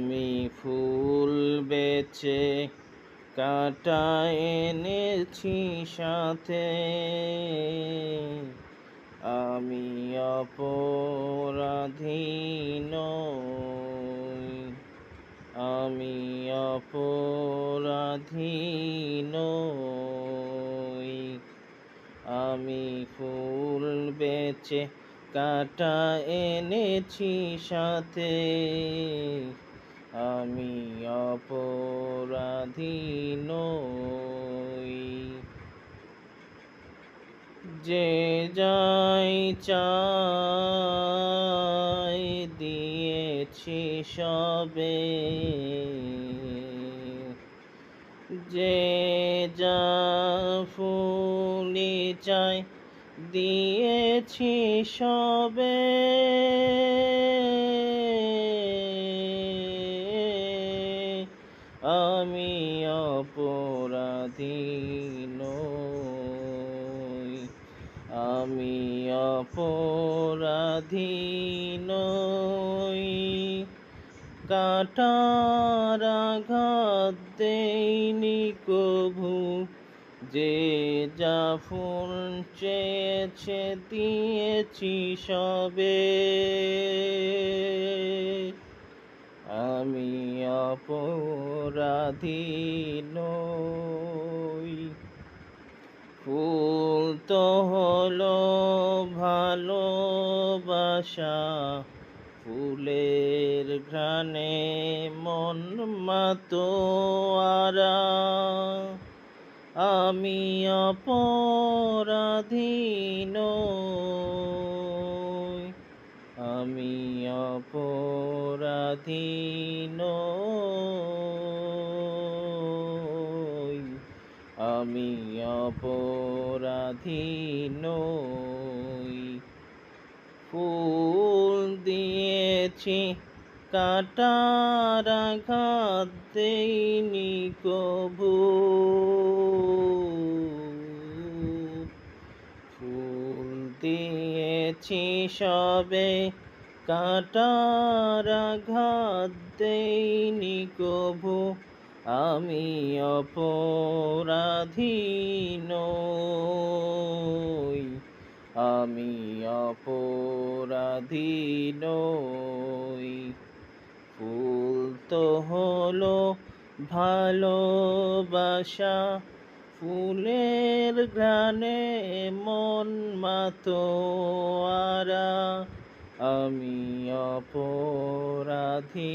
আমি ফুল বেচে কাটা এনেছি সাথে। আমি অপরাধী নই। আমি অপরাধী নই। আমি ফুল বেচে কাটা এনেছি সাথে। আমি অপরাধী নই। যে যাই চাই দিয়েছি সবে। যে যা ফুলি চাই দিয়েছি সবে। আমি অপরাধী নই। আমি অপরাধী নই। কাটার আঘাত দেইনি কভু, যে যা ফুল চেয়েছে দিয়েছি সবে। আমি অপরাধী নই। ফুল তো হলো ভালোবাসা ফুলের ঘ্রাণে মন মাতোয়ারা। আমি অপরাধী নই। আমি অপরাধী নই। আমি অপরাধী নই। ফুল দিয়েছি, কাটার আঘাত দেইনি কবু। ফুল দিয়েছি সবে কাটার আঘাত দেইনি কভু, আমি অপরাধী নই। আমি অপরাধীন ফুল তো হলো ভালোবাসা, ফুলের গ্রানে মন মাতোয়ারা আমি অপরাধী